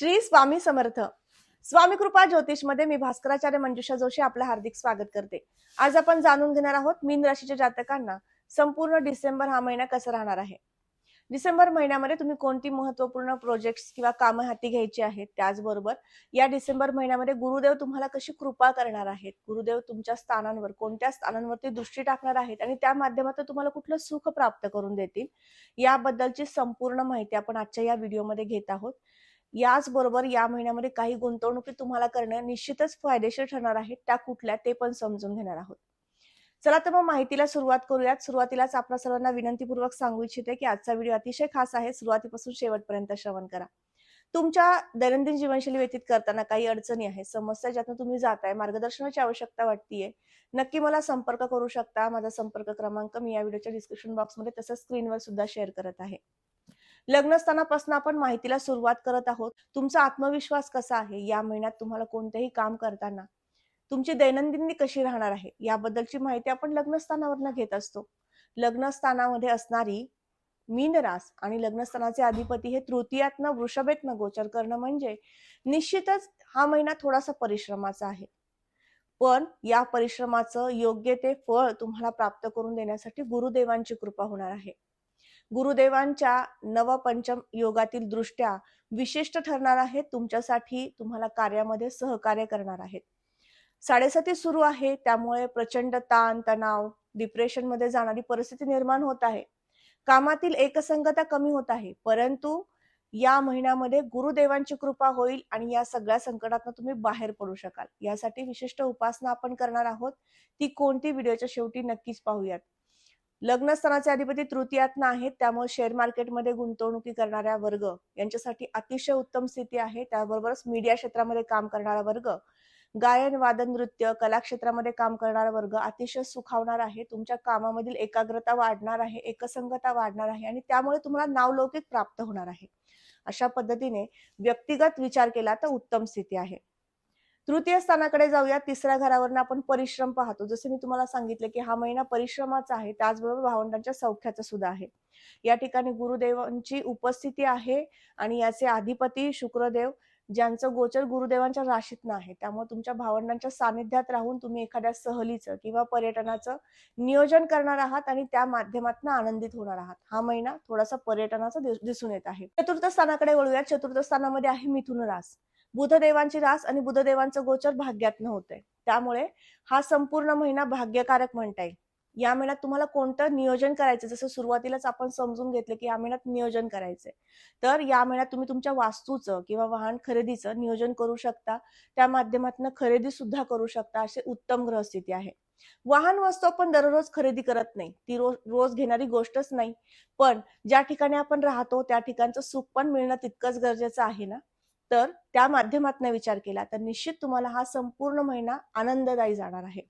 श्री स्वामी समर्थ. स्वामी कृपा ज्योतिषमध्ये मी भास्कराचार्य मंजुषा जोशी आपलं हार्दिक स्वागत करते. आज आपण जाणून घेणार आहोत मीन राशीच्या जातकांना संपूर्ण डिसेंबर हा महिना कसा राहणार आहे? डिसेंबर महिन्यामध्ये तुम्ही कोणती महत्त्वपूर्ण प्रोजेक्ट किंवा कामं हाती घ्यायची आहेत त्याचबरोबर या डिसेंबर महिन्यामध्ये गुरुदेव तुम्हाला कशी कृपा करणार आहेत? गुरुदेव तुमच्या स्थानांवर कोणत्या स्थानांवरती दृष्टी टाकणार आहेत आणि त्या माध्यमातून तुम्हाला कुठलं सुख प्राप्त करून देतील? याबद्दलची संपूर्ण माहिती आपण आजच्या या व्हिडिओमध्ये घेत आहोत. याचबरोबर या महिन्यामध्ये काही गुंतवणुकी तुम्हाला करणं निश्चितच फायदेशीर ठरणार आहे. त्या कुठल्या ते पण समजून घेणार आहोत. चला तर मग माहितीला सुरुवात करूयात. सुरुवातीलाच आपल्या सर्वांना विनंतीपूर्वक सांगू इच्छिते की आजचा व्हिडिओ अतिशय खास आहे. सुरुवातीपासून शेवटपर्यंत श्रवण करा. तुमच्या दैनंदिन जीवनशैली व्यतीत करताना काही अडचणी आहेत समस्या ज्यातून तुम्ही जाताय मार्गदर्शनाची आवश्यकता वाटतीये नक्की मला संपर्क करू शकता. माझा संपर्क क्रमांक मी या व्हिडिओच्या डिस्क्रिप्शन बॉक्समध्ये तसंच स्क्रीनवर सुद्धा शेअर करत आहे. लग्नस्थानापासून आपण माहितीला सुरुवात करत आहोत. तुमचा आत्मविश्वास कसा आहे? या महिन्यात तुम्हाला कोणतेही काम करताना तुमची दैनंदिनी कशी राहणार आहे? याबद्दलची माहिती आपण लग्नस्थानावरनं घेत असतो. लग्नस्थानामध्ये असणारी मीनरास आणि लग्नस्थानाचे अधिपती हे तृतीयातनं वृषभेतनं गोचर करणं म्हणजे निश्चितच हा महिना थोडासा परिश्रमाचा आहे. पण या परिश्रमाचं योग्य ते फळ तुम्हाला प्राप्त करून देण्यासाठी गुरुदेवांची कृपा होणार आहे. गुरुदेवांच्या नवपंचम योगातील दृष्ट्या विशिष्ट ठरणार आहेत. तुमच्यासाठी तुम्हाला कार्यामध्ये सहकार्य करणार आहेत. साडेसाती सुरू आहे. त्यामुळे प्रचंड ताण तणाव डिप्रेशनमध्ये जाणारी परिस्थिती निर्माण होत आहे. कामातील एकसंगता कमी होत आहे. परंतु या महिन्यामध्ये गुरुदेवांची कृपा होईल आणि या सगळ्या संकटातून तुम्ही बाहेर पडू शकाल. यासाठी विशिष्ट उपासना आपण करणार आहोत. ती कोणती? व्हिडिओच्या शेवटी नक्कीच पाहूयात. लग्नस्थानाचे अधिपती तृतीयातनं आहेत त्यामुळे शेअर मार्केटमध्ये गुंतवणुकी करणाऱ्या वर्ग यांच्यासाठी अतिशय उत्तम स्थिती आहे. त्याबरोबरच मीडिया क्षेत्रामध्ये काम करणारा वर्ग गायन वादन नृत्य कला क्षेत्रामध्ये काम करणारा वर्ग अतिशय सुखावणार आहे. तुमच्या कामामधील एकाग्रता वाढणार आहे एकसंगता वाढणार आहे आणि त्यामुळे तुम्हाला नावलौकिक प्राप्त होणार आहे. अशा पद्धतीने व्यक्तिगत विचार केला तर उत्तम स्थिती आहे. तृतीय स्थानाकडे जाऊया तिसऱ्या घरावरनं आपण परिश्रम पाहतो. जसं मी तुम्हाला सांगितले की हा महिना परिश्रमाचा आहे त्याचबरोबर भावंडांच्या सौख्याचा सुद्धा आहे. या ठिकाणी गुरुदेवांची उपस्थिती आहे आणि याचे अधिपती शुक्रदेव ज्यांचं गोचर गुरुदेवांच्या राशीतनं आहे त्यामुळे तुमच्या भावंडांच्या सानिध्यात राहून तुम्ही एखाद्या सहलीचं किंवा पर्यटनाचं नियोजन करणार आहात आणि त्या माध्यमातून आनंदित होणार आहात. हा महिना थोडासा पर्यटनाचा दिसून येत आहे. चतुर्थ स्थानाकडे वळूया. चतुर्थ स्थानामध्ये आहे मिथुन रास. बुधदेवांची रास आणि बुधदेवांचं गोचर भाग्यातनं होतंय. त्यामुळे हा संपूर्ण महिना भाग्यकारक म्हणता येईल. या महिन्यात तुम्हाला कोणतं नियोजन करायचं जसं सुरुवातीलाच आपण समजून घेतलं की या महिन्यात नियोजन करायचंय. तर या महिन्यात तुम्ही तुमच्या वास्तूचं किंवा वाहन खरेदीचं नियोजन करू शकता. त्या माध्यमातून खरेदी सुद्धा करू शकता असे उत्तम ग्रहस्थिती आहे. वाहन वस्तू आपण दररोज खरेदी करत नाही. ती रोज रोज घेणारी गोष्टच नाही. पण ज्या ठिकाणी आपण राहतो त्या ठिकाणचं सुख पण मिळणं तितकंच गरजेचं आहे ना? तर त्या माध्यमातून विचार केला तर निश्चित तुम्हाला हा संपूर्ण महिना आनंददायी जाणार आहे.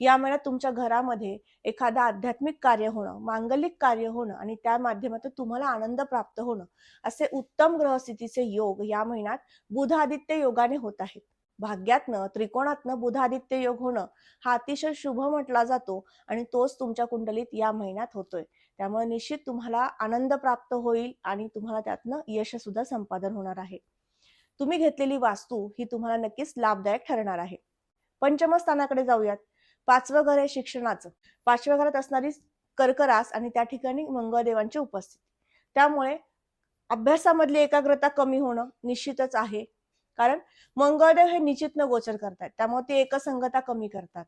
या महिन्यात तुमच्या घरामध्ये एखादा आध्यात्मिक कार्य होणं मांगलिक कार्य होणं आणि त्या माध्यमातून तुम्हाला आनंद प्राप्त होणं असे उत्तम ग्रहस्थितीचे योग या महिन्यात बुध आदित्य योगाने होत आहेत. भाग्यातनं त्रिकोणातनं बुधादित्य योग होणं हा अतिशय शुभ म्हटला जातो आणि तोच तुमच्या कुंडलीत या महिन्यात होतोय. त्यामुळे निश्चित तुम्हाला आनंद प्राप्त होईल आणि तुम्हाला त्यातनं यश सुद्धा संपादन होणार आहे. तुम्ही घेतलेली वास्तू ही तुम्हाला नक्कीच लाभदायक ठरणार आहे. पंचम स्थानाकडे जाऊयात. पाचवं घर आहे शिक्षणाचं. पाचव्या घरात असणारी कर्करास आणि त्या ठिकाणी मंगळदेवांची उपस्थिती. त्यामुळे अभ्यासामधली एकाग्रता कमी होणं निश्चितच आहे. कारण मंगळदेव हे निश्चित गोचर करतात. त्यामुळे ते एकसंगता कमी करतात.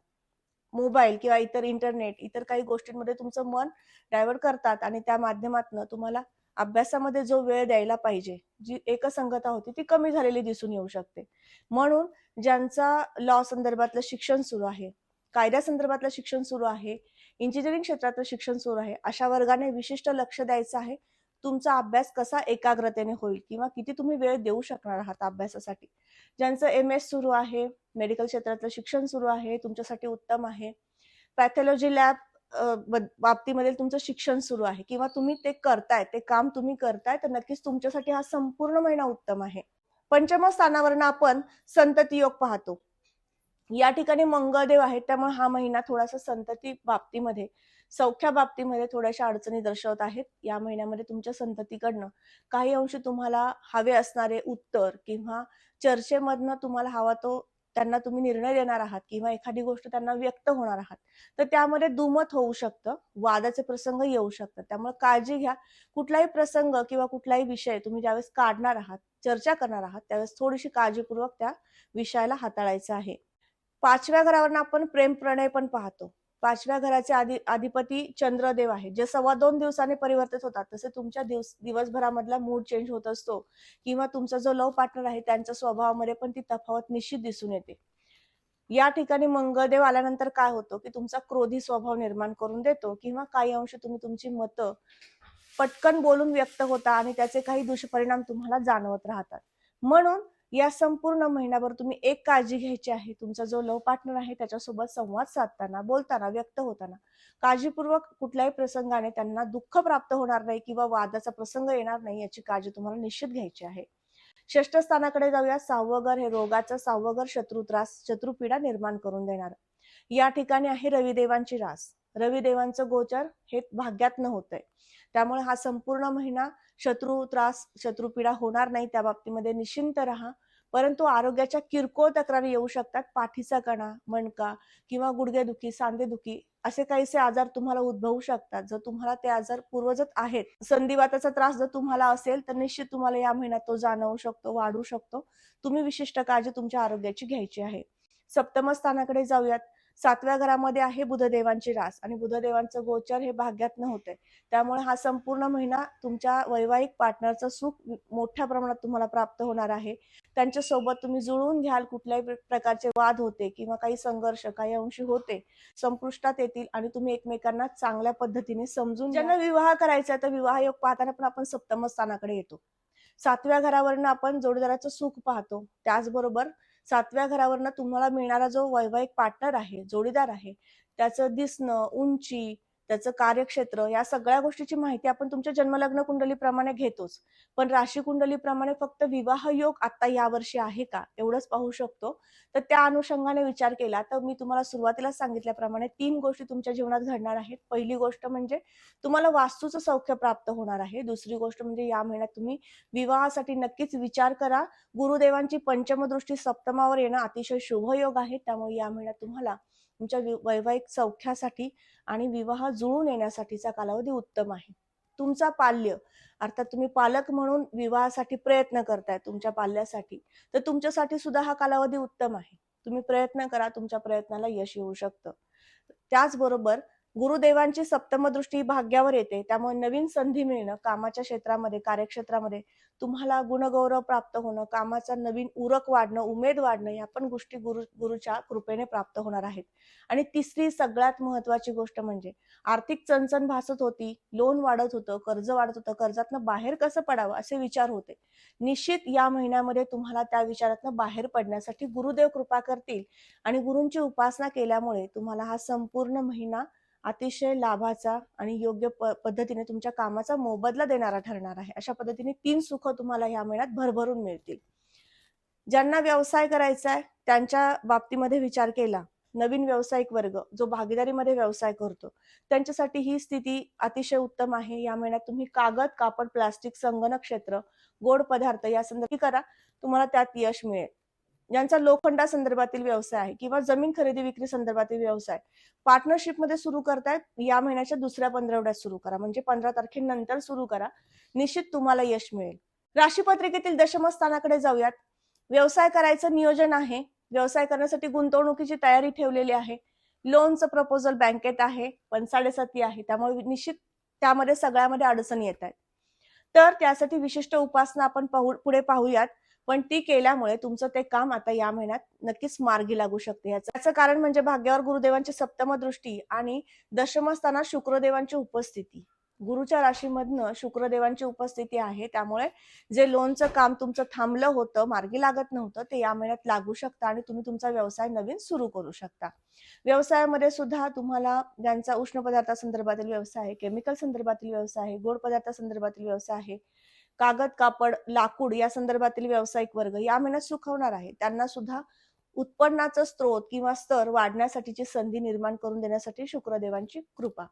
मोबाईल किंवा इतर इंटरनेट इतर काही गोष्टींमध्ये तुमचं मन डायव्हर्ट करतात आणि त्या माध्यमातून तुम्हाला अभ्यासामध्ये जो वेळ द्यायला पाहिजे जी एकसंगता होती ती कमी झालेली दिसून येऊ शकते. म्हणून ज्यांचा लॉ संदर्भातलं शिक्षण सुरू आहे कायद्या संदर्भातलं शिक्षण सुरू आहे इंजिनिअरिंग क्षेत्रातलं शिक्षण सुरू आहे अशा वर्गाने विशिष्ट लक्ष द्यायचं आहे तुमचा अभ्यास कसा एकाग्रतेने होईल किंवा किती तुम्ही वेळ देऊ शकणार आहात अभ्यासासाठी? ज्यांचं एम एस सुरू आहे मेडिकल क्षेत्रातलं शिक्षण सुरू आहे तुमच्यासाठी उत्तम आहे. पॅथॉलॉजी लॅब बाबतीमध्ये तुमचं शिक्षण सुरू आहे किंवा तुम्ही ते करताय ते काम तुम्ही करताय तर नक्कीच तुमच्यासाठी हा संपूर्ण महिना उत्तम आहे. पंचम स्थानावरनं आपण संतती योग पाहतो. या ठिकाणी मंगळदेव आहेत त्यामुळे हा महिना थोडासा संतती बाबतीमध्ये सौख्या बाबतीमध्ये थोड्याशा अडचणी दर्शवत आहेत. या महिन्यामध्ये तुमच्या संततीकडनं काही अंशी तुम्हाला हवे असणारे उत्तर किंवा चर्चेमधनं तुम्हाला हवा तो त्यांना तुम्ही निर्णय देणार आहात किंवा एखादी गोष्ट त्यांना व्यक्त होणार आहात तर त्यामध्ये दुमत होऊ शकतं वादाचे प्रसंग येऊ शकतात. त्यामुळे काळजी घ्या. कुठलाही प्रसंग किंवा कुठलाही विषय तुम्ही ज्यावेळेस काढणार आहात चर्चा करणार आहात त्यावेळेस थोडीशी काळजीपूर्वक त्या विषयाला हाताळायचं आहे. पाचव्या घरावरनं आपण प्रेम प्रणय पण पाहतो. पाचव्या घराचे आधी अधिपती चंद्रदेव आहे जे सव्वा दोन दिवसाने परिवर्तित होतात. तसे तुमच्या दिवस दिवसभरामधला मूड चेंज होत असतो. किंवा तुमचा जो लव पार्टनर आहे त्यांच्या स्वभावामध्ये पण ती तफावत निश्चित दिसून येते. या ठिकाणी मंगळदेव आल्यानंतर काय होतो? की तुमचा क्रोधी स्वभाव निर्माण करून देतो. किंवा काही अंश तुम्ही तुमची मतं पटकन बोलून व्यक्त होता आणि त्याचे काही दुष्परिणाम तुम्हाला जाणवत राहतात. म्हणून या संपूर्ण महिनाभर तुम्ही एक काळजी घ्यायची आहे. तुमचा जो लव पार्टनर आहे त्याच्यासोबत संवाद साधताना बोलताना व्यक्त होताना काळजीपूर्वक कुठल्याही प्रसंगाने त्यांना दुःख प्राप्त होणार नाही किंवा वादाचा प्रसंग येणार नाही याची काळजी तुम्हाला निश्चित घ्यायची आहे. षष्ठ स्थानाकडे जाऊया. सहावं घर हे रोगाचं सहावं घर त्रास शत्रुपीडा निर्माण करून देणार. या ठिकाणी आहे रविदेवांची रास. रविदेवांचं गोचर हे भाग्यात न होतंय. त्यामुळे हा संपूर्ण महिना शत्रू त्रास शत्रुपीडा होणार नाही त्या बाबतीमध्ये निश्चिंत राहा. परंतु आरोग्याच्या किरकोळ तक्रारी येऊ शकतात. पाठीचा कणा मणका किंवा गुडघेदुखी सांधेदुखी असे काहीसे आजार तुम्हाला उद्भवू शकतात. जर तुम्हाला ते आजार पूर्वजत आहेत संधिवाताचा त्रास जर तुम्हाला असेल तर निश्चित तुम्हाला या महिन्यात तो जाणवू शकतो वाढू शकतो. तुम्ही विशिष्ट काळजी तुमच्या आरोग्याची घ्यायची आहे. सप्तम स्थानाकडे जाऊयात. सातव्या घरामध्ये आहे बुधदेवांची रास आणि बुधदेवांचं गोचर हे भाग्यात होतंय त्यामुळे हा संपूर्ण महिना तुमच्या वैवाहिक पार्टनरचं सुख मोठ्या प्रमाणात तुम्हाला प्राप्त होणार आहे. त्यांच्यासोबत तुम्ही जुळून घ्याल कुठल्याही प्रकारचे वाद होते किंवा काही संघर्ष काही अंशी होते संपुष्टात येतील आणि तुम्ही एकमेकांना चांगल्या पद्धतीने समजून ज्यांना विवाह करायचा आहे तर विवाह योग पाहताना पण आपण सप्तम स्थानाकडे येतो. सातव्या घरावरनं आपण जोडीदाराचं सुख पाहतो. त्याचबरोबर सातव्या घरावरनं तुम्हाला मिळणारा जो वैवाहिक पार्टनर आहे जोडीदार आहे त्याचं दिसणं उंची त्याचं कार्यक्षेत्र या सगळ्या गोष्टीची माहिती आपण तुमच्या जन्मलग्न कुंडलीप्रमाणे घेतोच. पण राशी कुंडलीप्रमाणे फक्त विवाह योग आता यावर्षी आहे का? एवढंच पाहू शकतो. तर त्या अनुषंगाने विचार केला तर मी तुम्हाला सुरुवातीला सांगितल्याप्रमाणे तीन गोष्टी तुमच्या जीवनात घडणार आहेत. पहिली गोष्ट म्हणजे तुम्हाला वास्तूचं सौख्य प्राप्त होणार आहे. दुसरी गोष्ट म्हणजे या महिन्यात तुम्ही विवाहासाठी नक्कीच विचार करा. गुरुदेवांची पंचमदृष्टी सप्तमावर येणं अतिशय शुभयोग आहे. त्यामुळे या महिन्यात तुम्हाला तुमच्या वि- वैवाहिक सौख्यासाठी आणि विवाह जुळून येण्यासाठीचा कालावधी उत्तम आहे. तुमचा पाल्य अर्थात तुम्ही पालक म्हणून विवाहासाठी प्रयत्न करताय तुमच्या पाल्यासाठी तर तुमच्यासाठी सुद्धा हा कालावधी उत्तम आहे. तुम्ही प्रयत्न करा तुमच्या प्रयत्नाला यश येऊ शकतं. त्याचबरोबर गुरुदेवांची सप्तम दृष्टी भाग्यावर येते. त्यामुळे नवीन संधी मिळणं कामाच्या क्षेत्रामध्ये कार्यक्षेत्रामध्ये तुम्हाला गुणगौरव प्राप्त होणं कामाचा नवीन उरक वाढणं उमेद वाढणं या पण गोष्टी गुरु गुरुच्या कृपेने प्राप्त होणार आहेत. आणि तिसरी सगळ्यात महत्वाची गोष्ट म्हणजे आर्थिक चणचण भासत होती लोन वाढत होतं कर्ज वाढत होतं कर्जातनं बाहेर कसं पडावं असे विचार होते. निश्चित या महिन्यामध्ये तुम्हाला त्या विचारातनं बाहेर पडण्यासाठी गुरुदेव कृपा करतील. आणि गुरूंची उपासना केल्यामुळे तुम्हाला हा संपूर्ण महिना अतिशय लाभाचा आणि योग्य प- पद्धतीने तुमच्या कामाचा मोबदला देणारा ठरणार आहे. अशा पद्धतीने तीन सुख तुम्हाला या महिन्यात भरभरून मिळतील. ज्यांना व्यवसाय करायचा आहे त्यांच्या बाबतीमध्ये विचार केला नवीन व्यावसायिक वर्ग जो भागीदारीमध्ये व्यवसाय करतो त्यांच्यासाठी ही स्थिती अतिशय उत्तम आहे. या महिन्यात तुम्ही कागद कापड प्लास्टिक संगणक क्षेत्र गोड पदार्थ या संदर्भात करा. तुम्हाला त्यात यश मिळेल. ज्यांचा लोखंडा संदर्भातील व्यवसाय आहे किंवा जमीन खरेदी विक्री संदर्भातील व्यवसाय पार्टनरशिपमध्ये सुरू करतायत या महिन्याच्या दुसऱ्या पंधरवड्यात सुरू करा. म्हणजे पंधरा तारखेनंतर सुरू करा. निश्चित तुम्हाला यश मिळेल. राशीपत्रिकेतील दशमस्थानाकडे जाऊयात. व्यवसाय करायचं नियोजन आहे. व्यवसाय करण्यासाठी गुंतवणुकीची तयारी ठेवलेली आहे. लोनचं प्रपोजल बँकेत आहे. पण साडेसाती आहे. त्यामुळे निश्चित त्यामध्ये सगळ्यामध्ये अडचणी येत आहेत तर त्यासाठी विशिष्ट उपासना आपण पाहू पुढे पाहूयात. पण ती केल्यामुळे तुमचं ते काम आता या महिन्यात नक्कीच मार्गी लागू शकते. याचं कारण म्हणजे भाग्यावर गुरुदेवांची सप्तम दृष्टी आणि दशमस्थानात शुक्रदेवांची उपस्थिती. गुरुच्या राशीमधनं शुक्रदेवांची उपस्थिती आहे. त्यामुळे जे लोनचं काम तुमचं थांबलं होतं मार्गी लागत नव्हतं ते या महिन्यात लागू शकतं आणि तुम्ही तुमचा व्यवसाय नवीन सुरू करू शकता. व्यवसायामध्ये सुद्धा तुम्हाला ज्यांचा उष्ण पदार्थासंदर्भातील व्यवसाय आहे केमिकल संदर्भातील व्यवसाय आहे गोड पदार्थासंदर्भातील व्यवसाय आहे कागद कापड लाकूड या संदर्भातील व्यावसायिक वर्ग या महिन्यात सुखवणार आहे. त्यांना सुद्धा उत्पन्नाचा स्रोत किंवा स्तर वाढण्यासाठीची संधी निर्माण करून देण्यासाठी शुक्रदेवांची कृपा.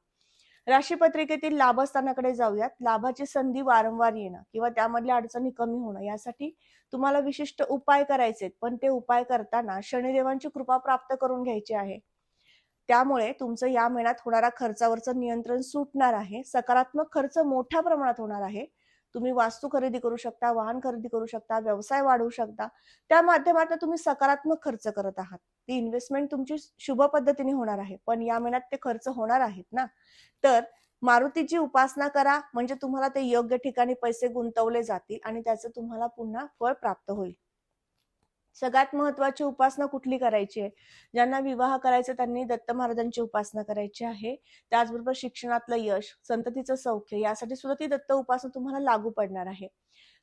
राशीपत्रिकेतील लाभस्थानाकडे जाऊयात. लाभाची संधी वारंवार येणं किंवा त्यामधल्या अडचणी कमी होणं यासाठी तुम्हाला विशिष्ट उपाय करायचे आहेत. पण ते उपाय करताना शनिदेवांची कृपा प्राप्त करून घ्यायची आहे. त्यामुळे तुमचं या महिन्यात होणारा खर्चावरचं नियंत्रण सुटणार आहे. सकारात्मक खर्च मोठ्या प्रमाणात होणार आहे. तुम्ही वास्तू खरेदी करू शकता वाहन खरेदी करू शकता व्यवसाय वाढवू शकता. त्या माध्यमातून तुम्ही सकारात्मक खर्च करत आहात. ती इन्व्हेस्टमेंट तुमची शुभ पद्धतीने होणार आहे. पण या महिन्यात ते खर्च होणार आहेत ना? तर मारुतीची उपासना करा. म्हणजे तुम्हाला ते योग्य ठिकाणी पैसे गुंतवले जातील आणि त्याचं तुम्हाला पुन्हा फळ प्राप्त होईल. सगळ्यात महत्वाची उपासना कुठली करायची आहे? ज्यांना विवाह करायचा त्यांनी दत्त महाराजांची उपासना करायची आहे. त्याचबरोबर शिक्षणातलं यश संततीचं सौख्य यासाठी सुद्धा ती दत्त उपासना तुम्हाला लागू पडणार आहे.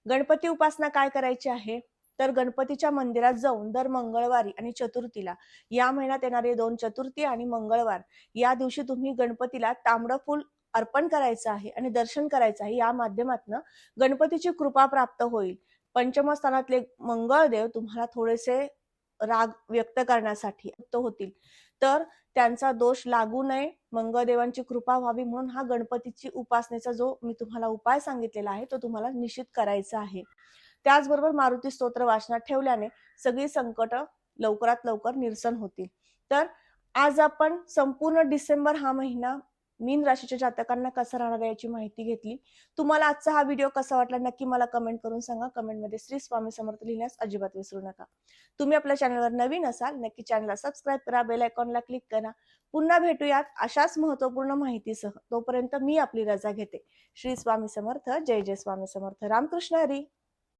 गणपती उपासना काय करायची आहे? तर गणपतीच्या मंदिरात जाऊन दर मंगळवारी आणि चतुर्थीला या महिन्यात येणारे दोन चतुर्थी आणि मंगळवार या दिवशी तुम्ही गणपतीला तांबडं फुल अर्पण करायचं आहे आणि दर्शन करायचं आहे. या माध्यमातून गणपतीची कृपा प्राप्त होईल. पंचम स्थानातले मंगळदेव तुम्हाला थोडेसे राग व्यक्त करण्यासाठी होतील. तर त्यांचा दोष लागू नये. मंगळदेवांची कृपा व्हावी म्हणून हा गणपतीची उपासनेचा जो मी तुम्हाला उपाय सांगितलेला आहे तो तुम्हाला निश्चित करायचा आहे. त्याचबरोबर मारुती स्तोत्र वाचनात ठेवल्याने सगळी संकट लवकरात लवकर निरसन होतील. तर आज आपण संपूर्ण डिसेंबर हा महिना मीन राशीच्या जातकांना कसा राहणार याची माहिती घेतली. तुम्हाला आजचा हा व्हिडिओ कसा वाटला नक्की मला कमेंट करून सांगा. कमेंटमध्ये श्री स्वामी समर्थ लिहिण्यास अजिबात विसरू नका. तुम्ही आपल्या चॅनलवर नवीन असाल नक्की चॅनलला सबस्क्राईब करा बेल आयकॉनला क्लिक करा. पुन्हा भेटूयात अशाच महत्त्वपूर्ण माहितीसह. तोपर्यंत मी आपली रजा घेते. श्री स्वामी समर्थ जय जय स्वामी समर्थ. रामकृष्ण हरी.